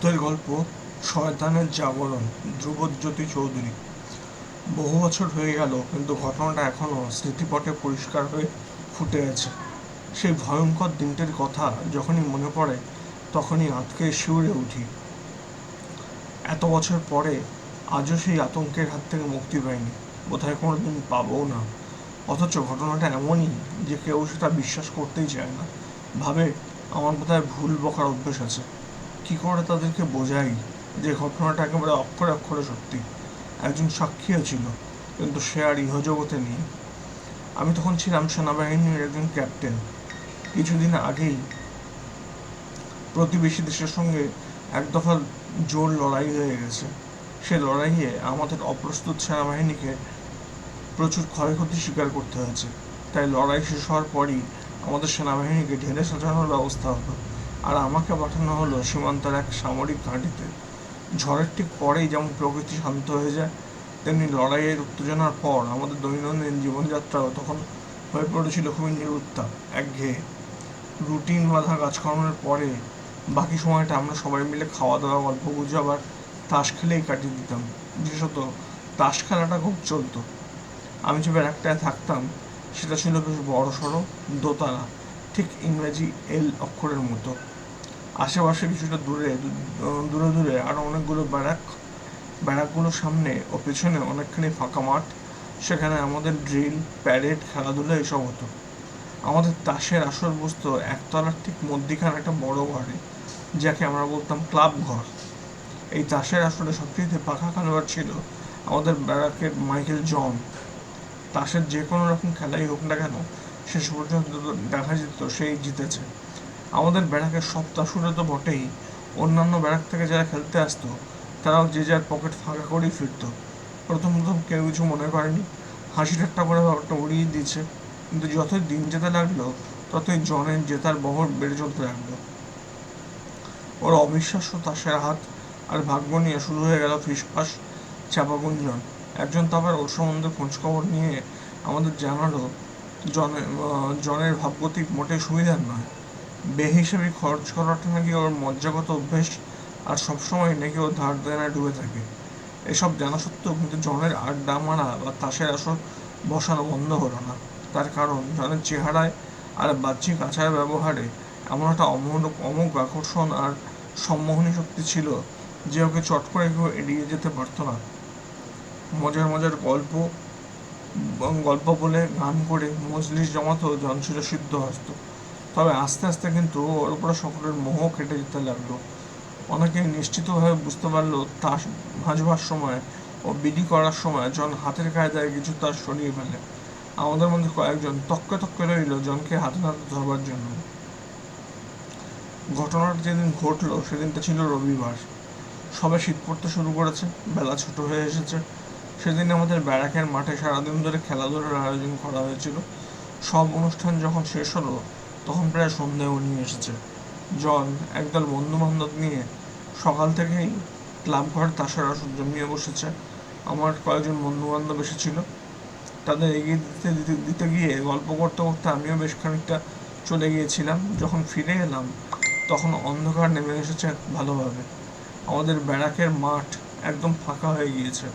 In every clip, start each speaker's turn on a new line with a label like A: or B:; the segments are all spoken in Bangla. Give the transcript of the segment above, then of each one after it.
A: ভূতের গল্প, শয়তানের জাগরণ, ধ্রুবজ্যোতি চৌধুরী। বহু বছর হয়ে গেল, কিন্তু ঘটনাটা এখনও স্মৃতিপটে পরিষ্কার হয়ে ফুটে আছে। সেই ভয়ঙ্কর দিনটির কথা যখনই মনে পড়ে, তখনই আঁতকে শিউরে উঠি। এত বছর পরে আজও সেই আতঙ্কের হাত থেকে মুক্তি পাইনি। বোধহয় কোনো দিন পাবও না। অথচ ঘটনাটা এমনই যে কেউ সেটা বিশ্বাস করতেই চায় না। ভাবে আমার বোধহয় ভুল বকার অভ্যেস আছে। কি করে তাদেরকে বোঝাই যে ঘটনাটা একেবারে অক্ষরে অক্ষরে সত্যি। একজন সাক্ষীও ছিল, কিন্তু সে আর ইহজগতে নেই। আমি তখন ছিলাম সেনাবাহিনীর একজন ক্যাপ্টেন। কিছুদিন আগেই প্রতিবেশী দেশের সঙ্গে এক দফা জোর লড়াই হয়ে গেছে। সে লড়াইয়ে আমাদের অপ্রস্তুত সেনাবাহিনীকে প্রচুর ক্ষয়ক্ষতি স্বীকার করতে হয়েছে। তাই লড়াই শেষ হওয়ার পরই আমাদের সেনাবাহিনীকে ঢেলে সাজানোর ব্যবস্থা হলো। আর আমাকে পাঠানো হলো সীমান্তের এক সামরিক ঘাঁটিতে। ঝড়ের ঠিক পরেই যেমন প্রকৃতি শান্ত হয়ে যায়, তেমনি লড়াইয়ের উত্তেজনার পর আমাদের দৈনন্দিন জীবনযাত্রাও তখন হয়ে পড়েছিল খুবই নিরুত্তাপ, একঘেয়ে। রুটিন বাঁধা কাজকর্মের পরে বাকি সময়টা আমরা সবাই মিলে খাওয়া দাওয়া গল্প গুজব আর তাস খেলেই কাটিয়ে দিতাম। বিশেষত তাস খেলাটা খুব চলতো। আমি যে ব্যারাকটায় থাকতাম, সেটা ছিল বেশ বড় সড়ো দোতলা, ঠিক ইংরেজি এল অক্ষরের মতো। আশেপাশে কিছুটা দূরে দূরে দূরে আরও অনেকগুলো ব্যারাক, ব্যারাকগুলোর সামনে ও পেছনে অনেকখানি ফাঁকা মাঠ। সেখানে আমাদের ড্রিল, প্যারেড, খেলাধুলা এসব হতো। আমাদের তাসের আসর বসতো একতলার ঠিক মধ্যিখানে একটা বড় ঘরে, যাকে আমরা বলতাম ক্লাব ঘর। এই তাসের আসরে সবচেয়ে পাখা খেলোয়াড় ছিল আমাদের ব্যারাকের মাইকেল জন। তাসের যে কোনো রকম খেলাই হোক না কেন, শেষ পর্যন্ত দেখা যেত সেই জিতেছে। আমাদের ব্যারাকের সব তাসুরে তো বটেই। অন্যান্য ব্যারাক থেকে যারা খেলতে আসতো তারাও যে যার পকেট ফাঁকা করেই ফিরতো। প্রথম প্রথম কেউ কিছু মনে করেনি। হাসি ঠাট্টা করে ব্যাপারটা উড়িয়ে দিয়েছে। কিন্তু যতই দিন যেতে লাগল ততই জনের জেতার বহর বেড়ে চলতে লাগল। ওর অবিশ্বাস্য তাসের হাত আর ভাগ্য নিয়ে শুরু হয়ে গেল ফিসফাস চাপা গুঞ্জন। একজন তো আবার ওর সম্বন্ধে খোঁজখবর নিয়ে আমাদের জানালো জনে আহ, জনের ভাবগতিক মোটেই সুবিধার নয়। বেহিসেবি খরচ করাটা নাকি ওর মজ্জাগত অভ্যেস, আর সবসময় নাকি ও ধার দেনায় ডুবে থাকে। এসব জানা সত্ত্বেও কিন্তু জনের আড্ডা মারা বা তাসের আসর বসানো বন্ধ হলো না। তার কারণ, জনের চেহারায় আর বাহ্যিক আচার ব্যবহারে এমন একটা অমোঘ অমোঘ আকর্ষণ আর সম্মোহনী শক্তি ছিল যে ওকে চট করে কেউ এড়িয়ে যেতে পারতো না। মজার মজার গল্প গল্প বলে গান করে মজলিস জমাতো জন ছিল সিদ্ধ সিদ্ধহস্ত। তবে আস্তে আস্তে কিন্তু ওর উপরে সকলের মোহ কেটে যেতে লাগল। অনেকে নিশ্চিতভাবে বুঝতে পারল, তাস ভাঁজবার সময় ও বিডি করার সময় জন হাতের কায়দায় কিছু তার সরিয়ে ফেলে। আমাদের মধ্যে কয়েকজন তক্কে তক্কে রইল জনকে হাতে হাতে ধরবার জন্য। ঘটনাটা যেদিন ঘটলো, সেদিনটা ছিল রবিবার। সবে শীত পড়তে শুরু করেছে, বেলা ছোট হয়ে এসেছে। সেদিন আমাদের ব্যারাকের মাঠে সারাদিন ধরে খেলাধুলার আয়োজন করা হয়েছিল। সব অনুষ্ঠান যখন শেষ হলো তখন প্রায় সন্ধেও নিয়ে এসেছে। জন একদল বন্ধু বান্ধব নিয়ে সকাল থেকেই ক্লাব ঘর তাসার জমিয়ে বসেছে। আমার কয়েকজন বন্ধু বান্ধব এসেছিল। তাদের এগিয়ে দিতে দিতে দিতে গিয়ে গল্প করতে করতে আমিও বেশ খানিকটা চলে গিয়েছিলাম। যখন ফিরে এলাম, তখন অন্ধকার নেমে এসেছে ভালোভাবে। আমাদের ব্যারাকের মাঠ একদম ফাঁকা হয়ে গিয়েছে।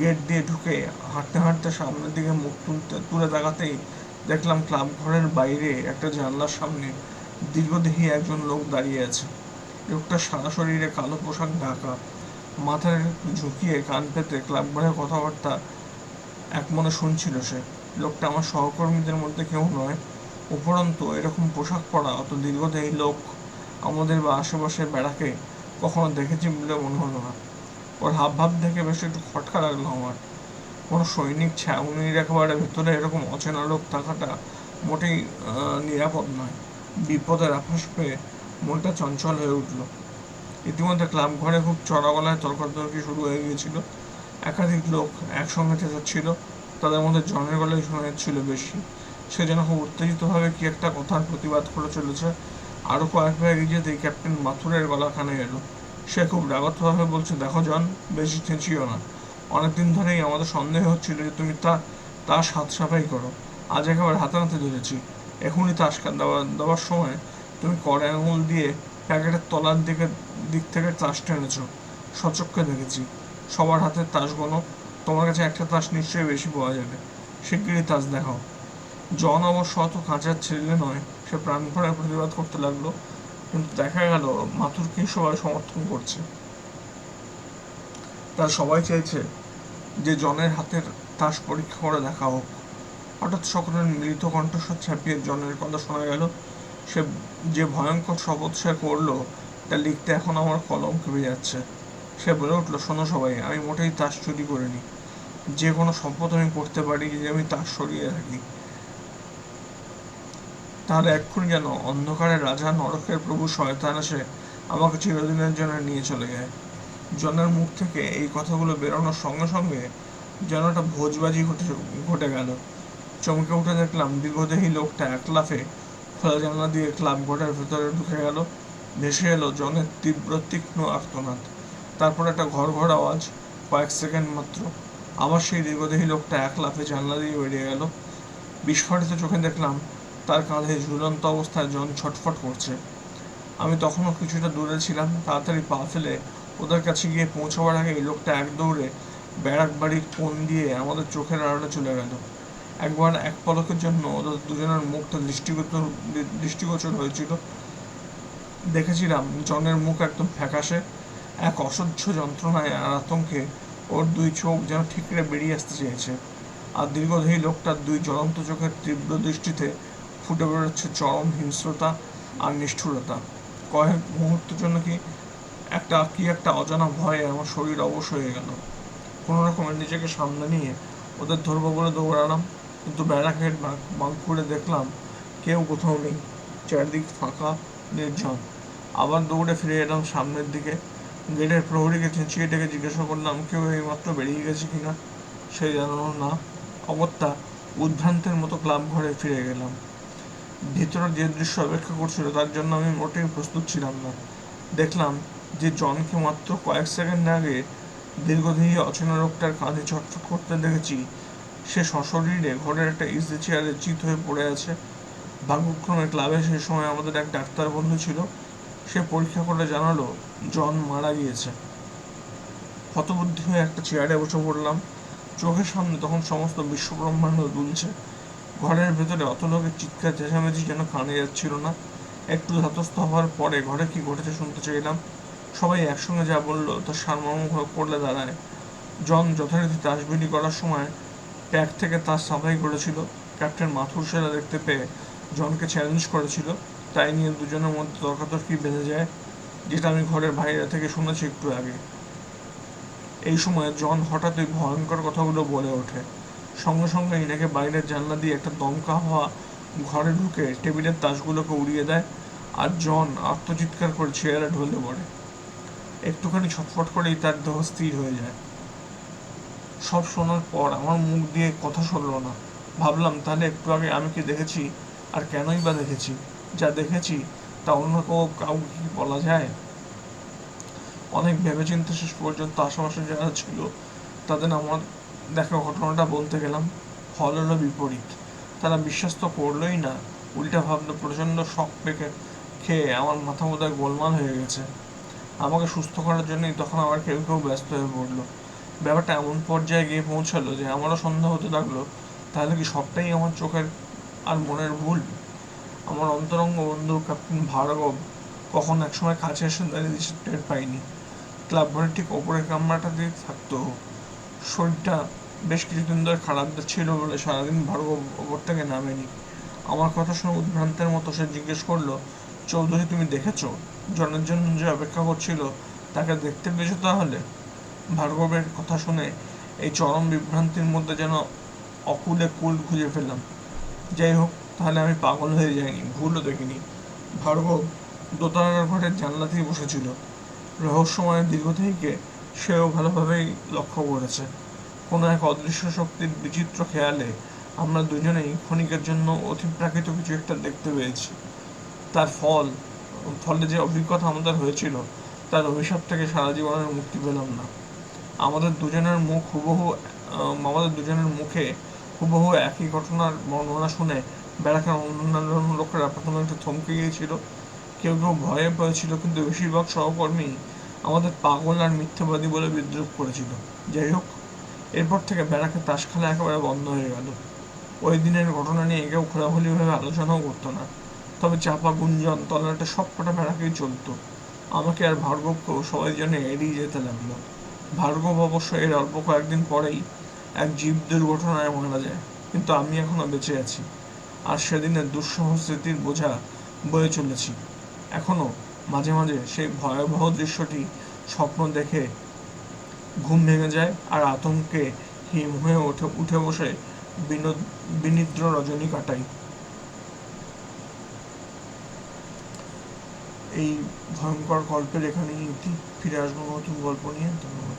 A: গেট দিয়ে ঢুকে হাঁটতে হাঁটতে সামনের দিকে মুখ তুলতে, তুলে তাকাতেই দেখলাম ক্লাব ঘরের বাইরে একটা জানলার সামনে দীর্ঘদেহী একজন লোক দাঁড়িয়ে আছে। লোকটা সারা শরীরে কালো পোশাক, ঢাকা। মাথায় ঝুঁকিয়ে কান পেতে ক্লাব ঘরের কথাবার্তা এক মনে শুনছিল সে। লোকটা আমার সহকর্মীদের মধ্যে কেউ নয়, উপরন্তু এরকম পোশাক পরা অত দীর্ঘদেহী লোক আমাদের বা আশেপাশের বেড়াকে কখনো দেখেছি বলে মনে হলো না। ওর হাব ভাব দেখে বেশ একটু খটকা লাগল আমার। কোনো সৈনিক ছাউনির একেবারে ভেতরে এরকম অচেনা লোক থাকাটা মোটেই নিরাপদ নয়। বিপদের আভাস পেয়ে মনটা চঞ্চল হয়ে উঠল। ইতিমধ্যে ক্লাব ঘরে খুব চড়া গলায় তর্কাতর্কি শুরু হয়ে গিয়েছিল। একাধিক লোক একসঙ্গে চেঁচাচ্ছিল তাদের মধ্যে জনের গলায় শোনা যাচ্ছিল বেশি। সে যেন খুব উত্তেজিতভাবে কি একটা কথার প্রতিবাদ করে চলেছে। আরও কয়েক ভাই এগিয়ে যেতেই ক্যাপ্টেন মাথুরের গলা কানে এলো। সে খুব রাগতভাবে বলছে, দেখো জন, বেশি চেঁচিও না। অনেকদিন ধরেই আমাদের সন্দেহ হচ্ছিল যে তুমি তা তাস হাত সাফাই করো। আজ একেবারে হাতে ধরেছি। এখনই তাস দেওয়া, দেওয়ার সময় তুমি কড়ে আঙুল দিয়ে প্যাকেটের তলার দিকে, দিক থেকে তাস টেনেছ। সচক্ষে দেখেছি। সবার হাতে তাস গোনো তোমার কাছে একটা তাস নিশ্চয়ই বেশি পাওয়া যাবে। শিগগিরই তাস দেখাও। জন অবশ্য অত কাঁচার ছেলে নয়। সে প্রাণপণে প্রতিবাদ করতে লাগল। কিন্তু দেখা গেল মাথুরকে সবাই সমর্থন করছে। তার সবাই চাইছে যে জনের হাতের তাস পরীক্ষা করে দেখা হোক। হঠাৎ সকলের মিলিত কণ্ঠস্বর ছাপিয়ে জনের কথা শোনা গেল। সে যে ভয়ঙ্কর শপথ সে করল তা লিখতে এখন আমার কলম কেঁপে যাচ্ছে। সে বলে উঠল, শোনো সবাই, আমি মোটেই তাস চুরি করিনি। যে কোনো সম্পদ আমি করতে পারি যে আমি তাস সরিয়ে থাকি তাহলে এক্ষুনি যেন অন্ধকারের রাজা নরকের প্রভু শয়তান এসে আমাকে চিরদিনের জন্য নিয়ে চলে যায়। জনের মুখ থেকে এই কথাগুলো বেরোনোর সঙ্গে সঙ্গে যেন একটা ভোজবাজি ঘটে ঘটে গেল। চমকে উঠে দেখলাম দীর্ঘদেহী লোকটা এক লাফে খোলা জানলা দিয়ে ক্লাব ঘরের ভেতরে ঢুকে গেল। ভেসে এলো জনের তীব্র, তীক্ষ্ণ আর্তনাদ। তারপর একটা ঘর ঘর আওয়াজ, কয়েক সেকেন্ড মাত্র। আবার সেই দীর্ঘদেহী লোকটা এক লাফে জানলা দিয়ে বেরিয়ে গেল। বিস্ফোরিত চোখে দেখলাম তার কাঁধে ঝুলন্ত অবস্থায় জন ছটফট করছে। আমি তখনও কিছুটা দূরে ছিলাম, তাড়াতাড়ি পা ফেলে ওদের কাছে গিয়ে পৌঁছাবার আগে লোকটা এক দৌড়ে ব্যারাক বাড়ির কোণ দিয়ে আমাদের চোখের আড়ালে চলে গেল। একবার এক পলকের জন্য ওদের দুজনের মুখটা দৃষ্টিগোচর দৃষ্টিগোচর হয়েছিল। দেখেছিলাম জনের মুখ একদম ফ্যাকাশে, এক অসহ্য যন্ত্রণায় আর আতঙ্কে ওর দুই চোখ যেন ঠিকরে বেরিয়ে আসতে চেয়েছে। আর দীর্ঘদেহী লোকটার দুই জ্বলন্ত চোখের তীব্র দৃষ্টিতে ফুটে বেরোচ্ছে চরম হিংস্রতা আর নিষ্ঠুরতা। কয়েক মুহূর্তের জন্য কি একটা কি একটা অজানা ভয়ে আমার শরীর অবশ হয়ে গেল। কোনো রকমে নিজেকে সামনে নিয়ে ওদের ধরবো বলে দৌড়ালাম, কিন্তু ব্যারাকেট বাঁক করে দেখলাম কেউ কোথাও নেই, চারদিক ফাঁকা, নির্জন। আবার দৌড়ে ফিরে এলাম সামনের দিকে। গেটের প্রহরীকে চেঁচিয়ে ডেকে জিজ্ঞাসা করলাম, কেউ এইমাত্র বেরিয়ে গেছে কিনা? সে জানালো, না। অগত্যা উদ্ভ্রান্তের মতো ক্লাব ঘরে ফিরে গেলাম। ভিতরে যে দৃশ্য অপেক্ষা করছিল তার জন্য আমি মোটেই প্রস্তুত ছিলাম না। দেখলাম যে জনকে মাত্র কয়েক সেকেন্ড আগে দীর্ঘদেহী অচেনা লোকটার কাঁধে ছটফট করতে দেখেছি, সে সশরীরে ঘরের একটা ইজি চেয়ারে চিত হয়ে পড়ে আছে। ভাগ্যক্রমে ক্লাবে সেই সময় আমাদের এক ডাক্তার বন্ধু ছিল, সে পরীক্ষা করে জানালো, জন মারা গিয়েছে। হতবুদ্ধি হয়ে একটা চেয়ারে বসে পড়লাম। চোখের সামনে তখন সমস্ত বিশ্বব্রহ্মাণ্ড দুলছে। ঘরের ভেতরে অত লোকের চিৎকার চেঁচামেচি যেন কানে যাচ্ছিল না। একটু ধাতস্থ হওয়ার পরে ঘরে কি ঘটেছে শুনতে চাইলাম। সবাই একসঙ্গে যা বলল তার সারমর্ম পড়লে দাঁড়ায়। জন যথারীতি তাসবিনি করার সময় ট্যাগ থেকে তার সাফাই করেছিল। ক্যাপ্টেন মাথুর সেরা দেখতে পেয়ে জনকে চ্যালেঞ্জ করেছিল। তাই নিয়ে দুজনের মধ্যে তর্কাতর্কি বেঁধে যায়, যেটা আমি ঘরের বাইরে থেকে শুনেছি একটু আগে। এই সময় জন হঠাৎ ওই ভয়ঙ্কর কথাগুলো বলে ওঠে। সঙ্গে সঙ্গে ইনাকে বাইরের জানলা দিয়ে একটা দমকা হওয়া ঘরে ঢুকে টেবিলের তাসগুলোকে উড়িয়ে দেয়, আর জন আত্মচিৎকার করে চেয়ারে ঢলে পড়ে। একটুখানি ছটফট করেই তার দেহ স্থির হয়ে যায়। সব শোনার পর আমার মুখ দিয়ে কথা সরল না। ভাবলাম, তাহলে একটু আগে আমি কি দেখেছি? আর কেনই বা দেখেছি? যা দেখেছি, তা অন্য কেউ কাউকে কি বলা যায়? অনেক ভেবেচিন্তে শেষ পর্যন্ত আশেপাশে যারা ছিল, তাদের আমার দেখা ঘটনাটা বলতে গেলাম, ফল হলো বিপরীত। তারা বিশ্বাস তো করলোই না, উল্টা ভাবলো, প্রচণ্ড শখ পেকে খেয়ে আমার মাথা মোদায় গোলমাল হয়ে গেছে। আমাকে সুস্থ করার জন্যই তখন আবার কেউ কেউ ব্যস্ত হয়ে পড়ল। ব্যাপারটা এমন পর্যায়ে গিয়ে পৌঁছালো যে আমারও সন্দেহ হতে লাগল, তাহলে কি সবটাই আমার চোখের আর মনের ভুল? আমার অন্তরঙ্গ বন্ধু ক্যাপ্টেন ভার্গব কখন একসময় কাছে এসে দাঁড়িয়ে টের পাইনি ক্লাব ঘরের ঠিক ওপরের কামরাটাতেই থাকতো শরীরটা বেশ কিছুদিন ধরে খারাপ ছিল বলে সারাদিন ভার্গব ওপর থেকে নামেনি। আমার কথা শুনে উদ্ভ্রান্তের মতো সে জিজ্ঞেস করল চৌধুরী তুমি দেখেছ? জনের জন্য যে অপেক্ষা করছিল, তাকে দেখতে পেয়েছ তাহলে? ভার্গবের কথা শুনে এই চরম বিভ্রান্তির মধ্যে যেন অকুলে কুল খুঁজে ফেললাম। যাই হোক, তাহলে আমি পাগল হয়ে যাইনি, ভুলও দেখিনি। ভার্গব দোতলার ঘরের জানলাতেই বসেছিল। রহস্যময়ের থেকে সেও ভালোভাবেই লক্ষ্য করেছে। কোনো এক অদৃশ্য শক্তির বিচিত্র খেয়ালে আমরা দুজনেই ক্ষণিকের জন্য অতিপ্রাকৃত কিছু একটা দেখতে পেয়েছি। তার ফল, ফলে যে অভিজ্ঞতা আমাদের হয়েছিল, তার অভিশাপ থেকে সারা জীবনের মুক্তি পেলাম না। আমাদের দুজনের মুখ হুবহু আমাদের দুজনের মুখে হুবহু একই ঘটনার বর্ণনা শুনে বেড়াখার অন্যান্য লোকেরা প্রথমে একটু থমকে গিয়েছিল। কেউ কেউ ভয়ে পড়েছিল, কিন্তু বেশিরভাগ সহকর্মী আমাদের পাগল আর মিথ্যাবাদী বলে বিদ্রুপ করেছিল। যাই হোক, এরপর থেকে বেড়াকে তাস খেলা একেবারে বন্ধ হয়ে গেল। ওই দিনের ঘটনা নিয়ে কেউ খোলাখুলিভাবে আলোচনাও করতো না। তবে চাপা গুঞ্জন তলাটা সব কটা ব্যারাকেই চলতো। আমাকে আর ভার্গবকেও সবাই যেন এড়িয়ে যেতে লাগল। ভার্গব অবশ্য এর অল্প কয়েকদিন পরেই এক জীব দুর্ঘটনায় মারা যায়, কিন্তু আমি এখনও বেঁচে আছি। আর সেদিনের দুঃসহ স্মৃতির বোঝা বয়ে চলেছি। এখনও মাঝে মাঝে সেই ভয়াবহ দৃশ্যটি স্বপ্ন দেখে ঘুম ভেঙে যায় আর আতঙ্কে হিম হয়ে ওঠে, উঠে বসে বিনোদ বিনিদ্র রজনী কাটাই। এই ভয়ঙ্কর গল্পের এখানেই ফিরে আসব নতুন গল্প নিয়ে। ধন্যবাদ।